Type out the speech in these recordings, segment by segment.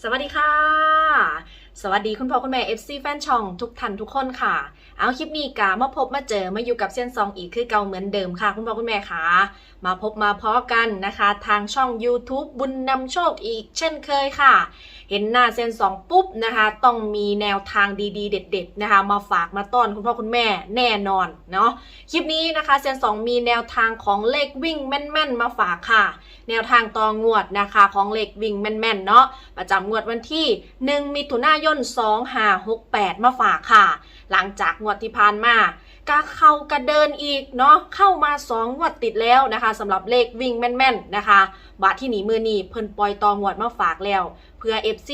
สวัสดีค่ะ สวัสดีคุณพ่อคุณแม่ FC แฟนช่องทุกท่านทุกคนค่ะ เอาคลิปนี้กามาพบมาเจอมาอยู่กับเส้นซองอีกคือเก่าเหมือนเดิมค่ะ คุณพ่อคุณแม่ค่ะ มาพบมาพอกันนะคะ ทางช่อง YouTube บุญนำโชคอีกเช่นเคยค่ะ เห็นหน้าเส้นสองปุ๊บนะคะ ต้องมีแนวทางดีๆ เด็ด ๆ นะคะ มาฝากมาต้อนคุณพ่อคุณแม่แน่นอนเนาะคลิปนี้นะคะเซียนสองมีแนวทางของเลขวิ่งแม่น ๆ มาฝากค่ะ แนวทางตองวดนะคะของเลขวิ่งแม่นๆเนาะประจำงวดวันที่ 1 มิถุนายน 2568 มาฝากค่ะ หลังจากงวดที่ผ่านมาก็เข้ากระเดินอีกเนาะเข้ามา2งวดติดแล้วนะคะสำหรับเลขวิ่งแม่นๆนะคะ บาทที่หนีมือหนีเพิ่นปล่อยตองวดมาฝากแล้ว เพื่อ FC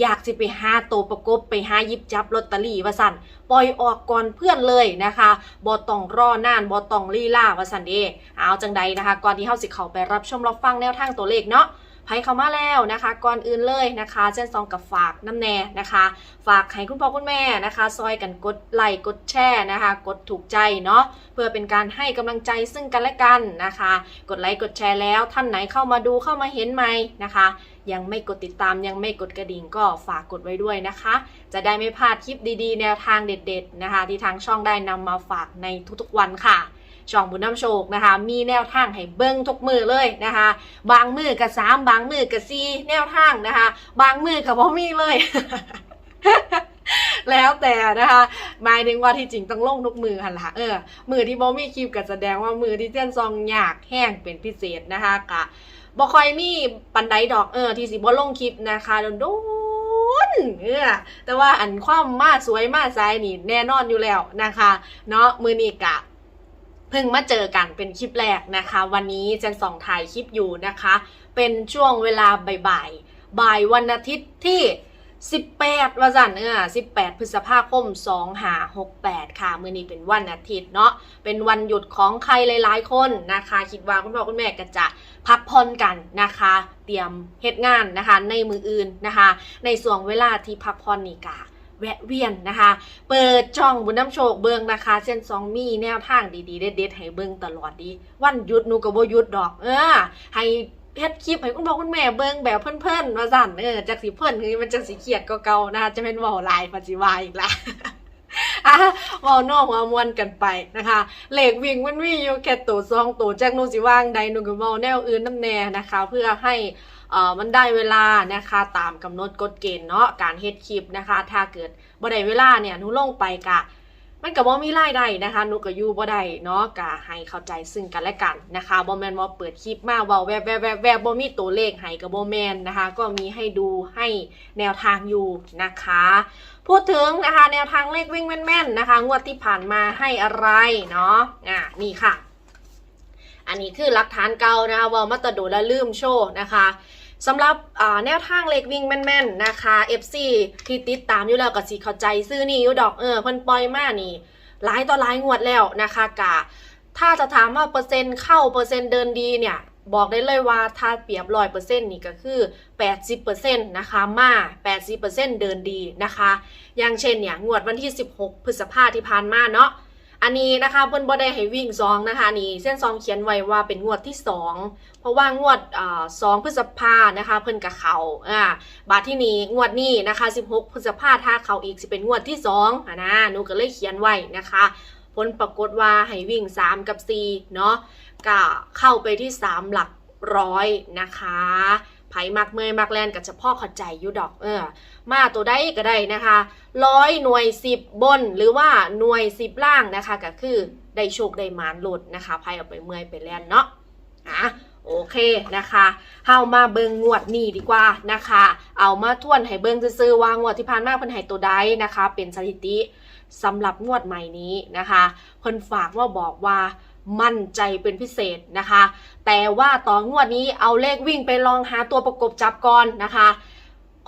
อยากสิไปหาโตวประกบไปหายิบจับลอตเตอรี่ว่าสั่นปล่อยออกก่อนเพื่อนเลยนะคะบ่ต้องรอนานบ่ต้องลีล่าว่าสั่นเดเอาจังใดนะคะ ก่อนที่เฮาสิเข้าไปรับชมรับฟังแนวทางตัวเลขเนาะ ไผเข้ามาแล้วนะคะ ก่อนอื่นเลยนะคะเส้นซองกับฝากน้ำแน่นะคะ ฝากให้คุณพ่อคุณแม่นะคะ ซอยกันกดไลค์กดแชร์นะคะ กดถูกใจเนาะเพื่อเป็นการให้กำลังใจซึ่งกันและกันนะคะ กดไลค์กดแชร์แล้วท่านไหนเข้ามาดูเข้ามาเห็นไหมนะคะ ยังไม่กดติดตามยังไม่กดกระดิ่งก็ฝากกดไว้ด้วยนะคะ จะได้ไม่พลาดคลิปดีๆ แนวทางเด็ด ๆ นะคะ ที่ทางช่องได้นำมาฝากในทุกๆวันค่ะ ช่องบุญน้ำโชคนะคะ มีแนวทางให้เบิ้งทุกมือเลยนะคะ บางมือกับสามบางมือกับสี่แนวทางนะคะ บางมือกับบ่มีเลยแล้วแต่นะคะหมายถึงว่าที่จริงต้องลงทุกมือหันละเออ มือที่บ่มีคลิปก็แสดงว่ามือที่เจ้นซองยากแห้งเป็นพิเศษนะคะกะบ่ค่อยมีปันไดดอกเออ ที่สิบ่ลงคลิปนะคะโดนๆเออแต่ว่าอันความมาสวยมาใสนี่แน่นอนอยู่แล้วนะคะ เนาะมือนี้กะ พิ่งมาเจอกันเป็นคลิปแรกนะคะ วันนี้เจนสองถ่ายคลิปอยู่นะคะ เป็นช่วงเวลาบ่ายบ่ายวันอาทิตย์ที่ 18วันจันทร์เออ18 พฤษภาคม2หา68 ค่ะ มื้อนี้เป็นวันอาทิตย์เนาะ เป็นวันหยุดของใครหลายๆ คนนะคะ คิดว่าคุณพ่อคุณแม่ก็จะพักผ่อนกันนะคะ เตรียมเฮ็ดงานนะคะ ในมืออื่นนะคะ ในส่วงเวลาที่พักผ่อนนี่กะ แวะเวียนนะคะ เปิดช่องบุญน้ำโชคเบิงนะคะ เส้นซองมีแนวทางดีๆเด็ดๆให้เบิงตลอดดี วันหยุดหนูก็บ่หยุดดอก เออ ให้เฮ็ดคลิปให้คุณพ่อคุณแม่เบิ่งแบบเพิ่นๆว่าสั่นเออจักสิเพิ่นคือมันจักสิเครียดกว่าเก่านะคะจะเป็นเว้าหลายปัจจิวาอีกละอะว้าโน้หัวมวนกันไปนะคะเหลขวิ่งมันมีอยู่แค่ตัวซองตัวจักนูสิว่างใดนูก็เว้าแนวอื่นนำแน่นะคะ เพื่อให้ เอ่อมันได้เวลานะคะตามกำหนดกฎเกณฑ์เนาะการเฮ็ดคลิปนะคะ ถ้าเกิดบ่ได้เวลาเนี่ยหนูลงไปกะมันก็บ่มีรายได้นะคะหนูก็อยู่บ่ได้เนาะก็ให้เข้าใจซึ่งกันและกันนะคะบ่แม่นว่าเปิดคลิปมาเว้าแวบแวบแวบแวบบ่มีตัวเลขให้ก็บ่แม่นนะคะ ก็มีให้ดูให้แนวทางอยู่นะคะพูดถึงนะคะ แนวทางเลขวิ่งแม่นๆนะคะ งวดที่ผ่านมาให้อะไรเนาะอะนี่ค่ะ อันนี้คือหลักฐานเก่านะคะว่ามาตะโดและลืมโชว์นะคะ สำหรับแนวทางเลขวิ่งแม่นๆนะคะ FC ที่ติดตามอยู่แล้วก็สิเข้าใจซื้อนี่อยู่ดอกเออเพิ่นปล่อยมานี่หลายต่อหลายงวดแล้วนะคะกะถ้าจะถามว่าเปอร์เซ็นต์เข้าเปอร์เซ็นต์เดินดีเนี่ยบอกได้เลยว่าถ้าเปรียบร้อยเปอร์เซ็นต์นี่ก็คือ 80%นะคะมา80%เดินดีนะคะ อย่างเช่นเนี่ยงวดวันที่ 16 พฤษภาที่ผ่านมาเนาะ อันนี้นะคะเพิ่นบ่ได้ให้วิ่งซองนะคะนี่เส้นซองเขียนไว้ว่าเป็นงวดที่2เพราะว่างวดอ่า2พฤษภานะคะเพิ่นกับเขาอ่าบาทที่นี้งวดนี้นะคะ16พฤษภาถ้าเขาอีกสิเป็นงวดที่2อะนะหนูก็เลยเขียนไว้นะคะผลปรากฏว่าให้วิ่ง 3 กับ 4 เนาะก็เข้าไปที่ 3 หลักร้อยนะคะ ผมักเมยมักแลนกับเฉพาะเข้าใจอยู่ดอกเออมาตัวได้ก็ได้นะคะร้อยหน่วยสิบบนหรือว่าหน่วยสิบล่างนะคะก็คือได้โชคได้มานหลุดนะคะไพ่เอาไปเมื่อยไปแล่นเนาะอะโอเคนะคะเฮามาเบิงงวดนี้ดีกว่านะคะ เอามาทวนให้เบิงซื่อว่างวดที่ผ่านมาเพิ่นให้ตัวใดนะคะ เป็นสถิติสำหรับงวดใหม่นี้นะคะ เพิ่นฝากว่าบอกว่า มั่นใจเป็นพิเศษนะคะ แต่ว่าต่องวดนี้เอาเลขวิ่งไปลองหาตัวประกบจับก่อนนะคะ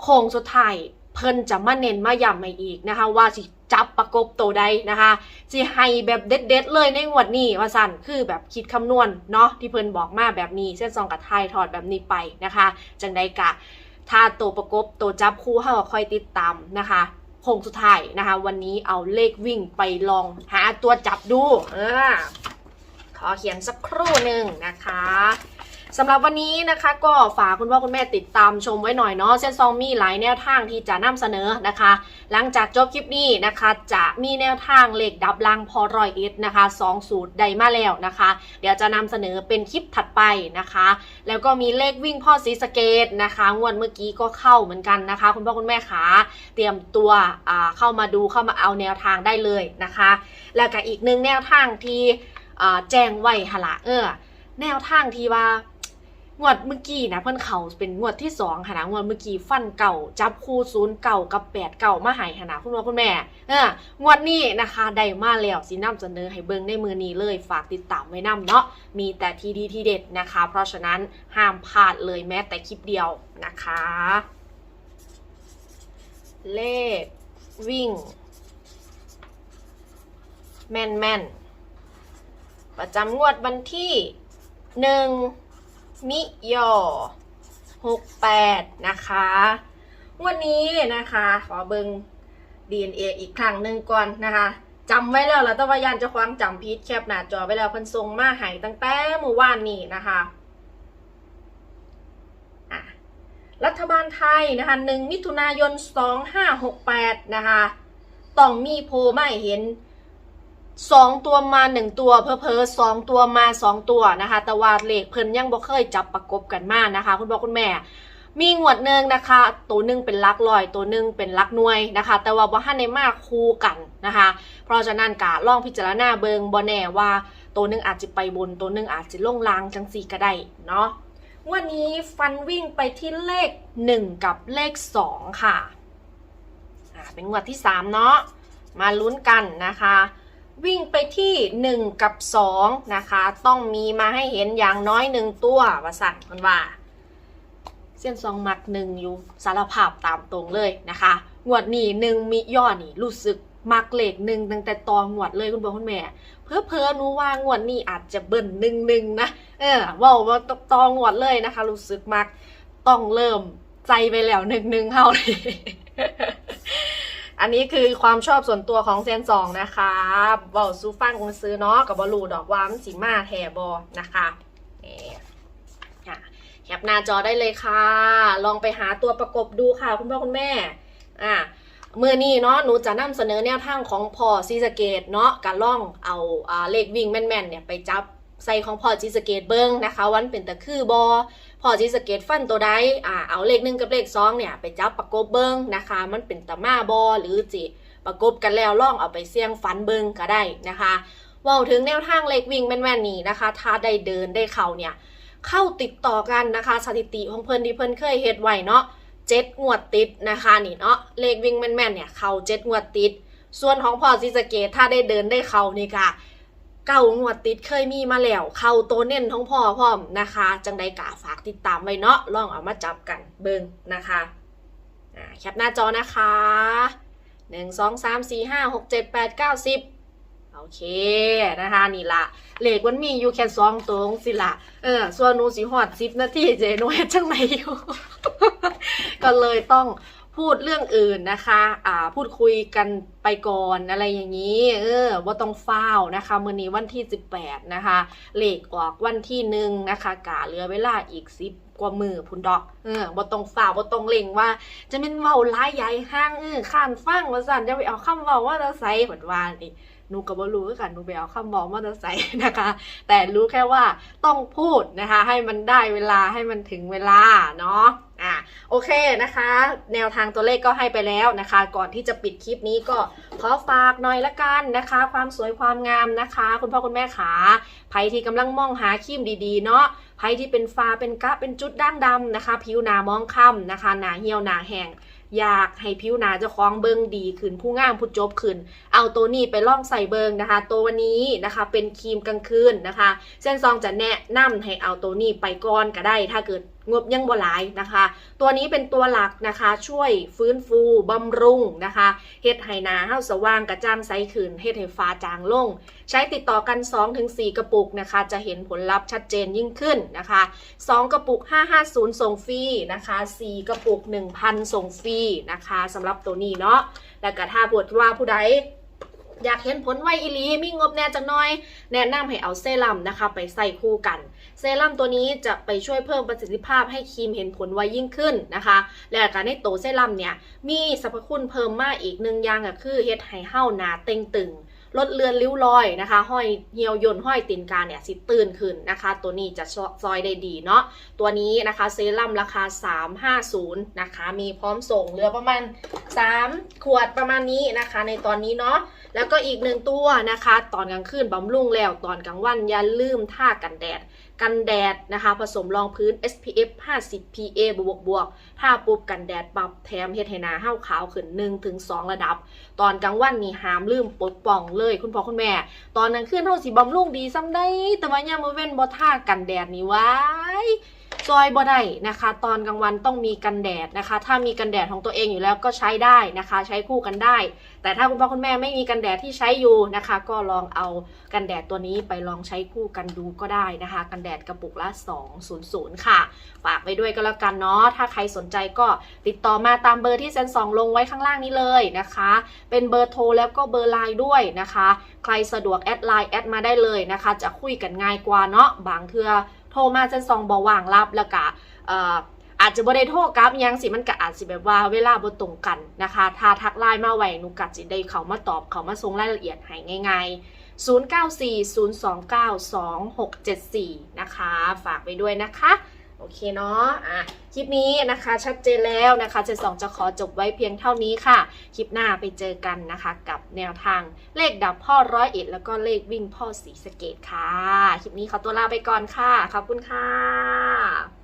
โค้งสุดท้ายเพิ่นจะมาเน้นมาย้ำให้อีกนะคะ ว่าสิจับประกบตัวใดนะคะสิให้แบบเด็ดๆเลยในงวดนี้ว่าสั่นคือแบบคิดคำนวณเนาะที่เพิ่นบอกมาแบบนี้เส้นซองกับไทยถอดแบบนี้ไปนะคะ จังใดกะ ถ้าตัวประกบตัวจับคู่เฮาค่อยติดตามนะคะโค้งสุดท้ายนะคะ วันนี้เอาเลขวิ่งไปลองหาตัวจับดูเออ ขอเขียนสักครู่หนึ่งนะคะสำหรับวันนี้นะคะก็ฝากคุณพ่อคุณแม่ติดตามชมไว้หน่อยเนาะเส้นซองมีหลายแนวทางที่จะนำเสนอนะคะ หลังจากจบคลิปนี้นะคะ จะมีแนวทางเลขดับลังพอรอยเอสนะคะสองสูตรใดมาแล้วนะคะ เดี๋ยวจะนำเสนอเป็นคลิปถัดไปนะคะ แล้วก็มีเลขวิ่งพ่อสีสเกตนะคะงวดเมื่อกี้ก็เข้าเหมือนกันนะคะ คุณพ่อคุณแม่ขาเตรียมตัวเข้ามาดูเข้ามาเอาแนวทางได้เลยนะคะ แล้วก็อีกหนึ่งแนวทางที่ แจ้งไว้หละเออ แนวทางที่ว่างวดเมื่อกี้นะเพิ่นเขาเป็นงวดที่สองค่ะนะงวดเมื่อกี้ฟันเก่าจับคู่ศูนย์เก่ากับแปดเก่ามาหายค่ะนะคุณพ่อคุณแม่เอองวดนี้นะคะได้มาแล้วสีน้ำเสนอให้เบิ่งในมือนี้เลยฝากติดตามไว้นํเนาะมีแต่ทีดีทีเด็ดนะคะ เพราะฉะนั้นห้ามพลาดเลยแม้แต่คลิปเดียวนะคะ เลขวิ่ง แม่นแม่น ประจำงวดวันที่หนึ่งมิยอหกแปดนะคะ วันนี้นะคะ ขอเบิง DNA อีกครั้งหนึ่งก่อนนะคะจำไว้แล้วแล้วแตะวายานจะความจำพีดแคปหน้าจอไว้แล้วพิ่นส่งมาให้ตั้งแต่เมื่อวานนี้นะคะรัฐบาลไทยนะคะหนึ่งมิถุนายน 2568 นะคะ ต้องมีโพลไม่เห็น สองตัวมาหนึ่งตัวเพอเพอสองตัวมาสองตัวนะคะแต่ว่าเลขเพิ่นยังบ่เคยจับประกบกันมานะคะ คุณพ่อคุณแม่ มีงวดหนึ่งนะคะ ตัวหนึ่งเป็นลักลอย ตัวหนึ่งเป็นลักหน่วยนะคะ แต่ว่าบ่ทันได้มาคู่กันนะคะ เพราะฉะนั้นกะลองพิจารณาเบิงบ่แน่ว่า ตัวหนึ่งอาจจะไปบน ตัวหนึ่งอาจจะลงลางจังสีก็ได้เนาะวันนี้ฟันวิ่งไปที่เลข 1 กับเลข 2 ค่ะ เป็นงวดที่ 3 เนาะ มาลุ้นกันนะคะ วิ่งไปที่ 1 กับ 2 นะคะ ต้องมีมาให้เห็นอย่างน้อย 1 ตัวว่าสั่นมันว่า เส้นซองมักหนึ่งอยู่สารภาพตามตรงเลยนะคะงวดนี้หนึ่งมิย่อนี่รู้สึกมักเลขหนึ่งตั้งแต่ตองวดเลยคุณพ่อคุณแม่ เพื่อเพอหนูว่างวดนี้อาจจะเบิ่นหนึ่งหนึ่งนะเออว่าว่าตองวดเลยนะคะ รู้สึกมักต้องเริ่มใจไปแล้วหนึ่งหนึ่งเข้าเลย อันนี้คือความชอบส่วนตัวของเซนสองนะคะเบาซูฟังคงซื้อเนาะกับบอลูดอกวามสีมาแทบอนะคะนี่อะแคปหน้าจอได้เลยค่ะ ลองไปหาตัวประกบดูค่ะ คุณพ่อคุณแม่ อะเมื่อนี้เนาะหนูจะนำเสนอแนวทางของพอซีสเกตเนาะการล่องเอาอ่าเลขวิ่งแม่นๆเนี่ยไปจับ ใส่ของพ่อซีสเกตเบิ้งนะคะวันเป็นตะคือบอพ่อซีสเกตฟันตัวใดอ่าเอาเลขหนึ่งกับเลขสองเนี่ยไปจับประกบเบิ้งนะคะ มันเป็นตะมาบอหรือจิประกบกันแล้วล่องเอาไปเสี่ยงฟันเบิ้งก็ได้นะคะว่าถึงแนวทางเลขวิ่งแม่นๆนี่นะคะ ถ้าได้เดินได้เข่าเนี่ยเข้าติดต่อกันนะคะ สถิติของเพิ่นที่เพิ่นเคยเฮ็ดไว้เนาะเจ็ดงวดติดนะคะนี่เนาะเลขวิ่งแม่นๆเนี่ยเข้าเจ็ดงวดติด ส่วนของพอซิสเกตถ้าได้เดินได้เข้านี่ค่ะ เก้างวดติดเคยมีมาแล้ว เข้าตัวเน้นของพ่อพร้อมนะคะ จังใดกะฝากติดตามไว้เนาะลองเอามาจับกันเบิ่งนะคะแคปหน้าจอนะคะหนึ่งสองสามสี่ห้าหกเจ็ดแปดเก้าสิบโอเคนะคะนี่ละเลขมันมีอยู่แค่สองตัวจังสิละเออส่วนนูสิหอดสิบนาทีเจนูเฮ็ดจังไหนอยู่ ก็เลยต้อง พูดเรื่องอื่นนะคะ อ่า พูดคุยกันไปก่อนอะไรอย่างนี้ เออว่าต้องเฝ้านะคะมื้อนี้วันที่ 18 นะคะ เลขออกวันที่หนึ่งนะคะกะเหลือเวลาอีกสิบกว่ามือพุ่นดอก เออบ่ต้องฝ่าวบ่ต้องเล็งว่า จะเป็นเว้าร้ายใหญ่ห้างเออข้านฟังว่าสั่นจะไปเอาคำเว้าว่าจะใส่หมือนว่านี หนูก็บ่รู้คือกันหนูไปเอาคำบอกมอเตอร์ไซค์นะคะ แต่รู้แค่ว่าต้องพูดนะคะ ให้มันได้เวลาให้มันถึงเวลาเนาะอะโอเคนะคะ แนวทางตัวเลขก็ให้ไปแล้วนะคะ ก่อนที่จะปิดคลิปนี้ก็ขอฝากหน่อยละกันนะคะ ความสวยความงามนะคะ คุณพ่อคุณแม่ขาใครที่กำลังมองหาครีมดีๆ เนาะใครที่เป็นฟ้าเป็นกระเป็นจุดด่างดำนะคะ ผิวหนามองค่ำนะคะหนาเหี่ยวหนาแห้ง อยากให้ผิวหนาจะคล้องเบิงดีขึ้นผู้งามผู้จบขึ้น เอาตัวนี้ไปล่องใส่เบิงนะคะ ตัววันนี้นะคะเป็นครีมกลางคืนนะคะ เส้นซองจะแนะนำให้เอาตัวนี้ไปก่อนก็ได้ถ้าเกิด งบยังบ่หลายนะคะ ตัวนี้เป็นตัวหลักนะคะ ช่วยฟื้นฟูบำรุงนะคะเฮ็ดให้หนาเฮาสว่างกระจ่างใสขึ้นเฮ็ดให้ฟ้าจางลง ใช้ติดต่อกัน 2-4 กระปุกนะคะ จะเห็นผลลัพธ์ชัดเจนยิ่งขึ้นนะคะ 2 กระปุก 550 ส่งฟรีนะคะ 4 กระปุก 1,000 ส่งฟรีนะคะสำหรับตัวนี้เนาะแล้วก็ถ้าปวดว่าผู้ใด อยากเห็นผลไวอีลีมีงบแน่จังน้อย แนะนำให้เอาเซรั่มนะคะ ไปใส่คู่กัน เซรั่มตัวนี้จะไปช่วยเพิ่มประสิทธิภาพให้ครีมเห็นผลไวยิ่งขึ้นนะคะ และการให้โตเซรั่มเนี่ยมีสรรพคุณเพิ่มมากอีกหนึ่งอย่างก็คือเฮ็ดให้เห้าหนาเต็งตึง ลดเลือนริ้วรอยนะคะ ห้อยเหี่ยวย่นห้อยตีนกาเนี่ยสิตื่นขึ้นนะคะ ตัวนี้จะซอยได้ดีเนาะตัวนี้นะคะเซรั่มราคา 350นะคะ มีพร้อมส่งเหลือประมาณ 3 ขวดประมาณนี้นะคะ ในตอนนี้เนาะแล้วก็อีกหนึ่งตัวนะคะ ตอนกลางคืนบำรุงแล้วตอนกลางวันอย่าลืมท่ากันแดด กันแดดนะคะผสมรองพื้น SPF 50 PA บวกบวกถ้าปุ๊บกันแดดปรับแถมเฮ็ดให้หน้าห้าวขาวขึ้น1ถึง2ระดับ ตอนกลางวันนี่หามลืมปลดป่องเลยคุณพ่อคุณแม่ ตอนกลางคืนเฮาสีบำรุงดีซ้ำได้แต่ว่ายามมื้อเว้นบ่ท่ากันแดดนี่ว้าย ซอยบ่ได้นะคะ ตอนกลางวันต้องมีกันแดดนะคะ ถ้ามีกันแดดของตัวเองอยู่แล้วก็ใช้ได้นะคะ ใช้คู่กันได้ แต่ถ้าคุณพ่อคุณแม่ไม่มีกันแดดที่ใช้อยู่นะคะ ก็ลองเอากันแดดตัวนี้ไปลองใช้คู่กันดูก็ได้นะคะ กันแดดกระปุกละ 200 ค่ะ ฝากไปด้วยก็แล้วกันเนาะถ้าใครสนใจก็ติดต่อมาตามเบอร์ที่เซนสองลงไว้ข้างล่างนี้เลยนะคะ เป็นเบอร์โทรแล้วก็เบอร์ไลน์ด้วยนะคะ ใครสะดวกแอดไลน์แอดมาได้เลยนะคะ จะคุยกันง่ายกว่าเนาะบางเทือโท รมาเซนสองบอว่างรับแล้วก็อาจจะบ่ได้โทรกลับยังสิมันก็อาจสิแบบว่าเวลาบ่ตรงกันนะคะ ถ้าทักไลน์มาไว้หนูกัดสิได้เขามาตอบเขามาส่งรายละเอียดให้ง่ายๆ 0940292674 นะคะ ฝากไปด้วยนะคะ เคเนาะอะคลิปนี้นะคะชัดเจนแล้วนะคะเจสองจะขอจบไว้เพียงเท่านี้ค่ะ คลิปหน้าไปเจอกันนะคะ กับแนวทางเลขดับพ่อร้อยเอ็ดแล้วก็เลขวิ่งพ่อสีสเกตค่ะ คลิปนี้ขอตัวลาไปก่อนค่ะ ขอบคุณค่ะ